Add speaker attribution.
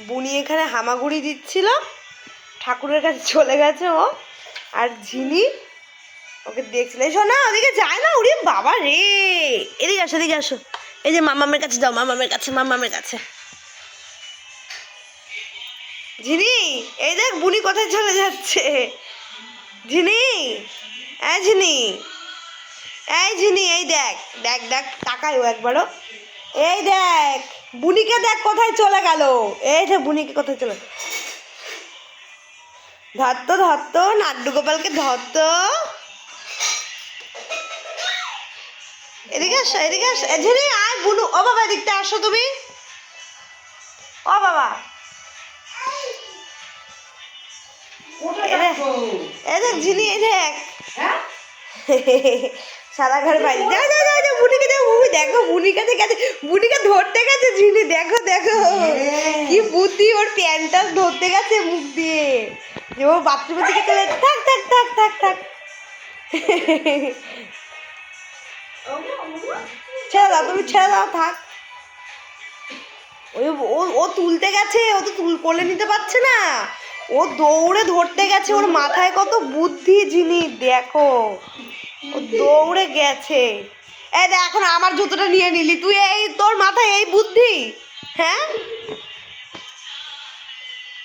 Speaker 1: বুনি এখানে হামাগুড়ি দিচ্ছিল। ঠাকুরের কাছে চলে গেছে ও। আর ঝিনি ওকে দেখছিল। এই শোনা ওদিকে যায় না? ওরে বাবা রে! এদিকে আসো এদিকে আসো। এই যে মামামের কাছে যাও, মামামের কাছে মামামের কাছে। ঝিনি এই দেখ, বুনি কোথায় চলে যাচ্ছে? ঝিনি হ্যাঁ ঝিনি এই ঝিনি এই দেখ দেখ দেখ তাকাই ও একবারও। এই দেখ বুনিকে দেখ কোথায় চলে গেল। এই যে বুনিকে কোথায় চলে ধরতো ধরতো নাড্ডু গোপালকে ধরতো। এদিকে আসো এদিকে আসো। এ ঝিনি আয় বুনু। ও বাবা এদিকটা আসো তুমি। ও বাবা।
Speaker 2: যাচ্ছো?
Speaker 1: দেখ ঝিনি এই দেখ।
Speaker 2: হ্যাঁ?
Speaker 1: সাদা ঘরে বাইরে যাও বুনিকে যাও বুনি দেখো বুনিকে গেছে বুনিকে ধরতে গেছে ঝিনি দেখো দেখো। কি বুদ্ধি ওর প্যান্টটা ধরতে গেছে মুখ দিয়ে। যে ও বাথরুমের দিকে চলে থাক থাক থাক থাক থাক। ছেড়ে দাও তুমি ছেড়ে দাও থাক। ওই ও- ও তুলতে গেছে ও তো তুল কোলে নিতে পারছে না। ও দৌড়ে ধরতে গেছে ওর মাথায় কত বুদ্ধি জিনিস দেখো। ও দৌড়ে গেছে। এই দেখ এখন আমার জুতোটা নিয়ে নিলি। তুই এই তোর মাথায় এই বুদ্ধি? হ্যাঁ?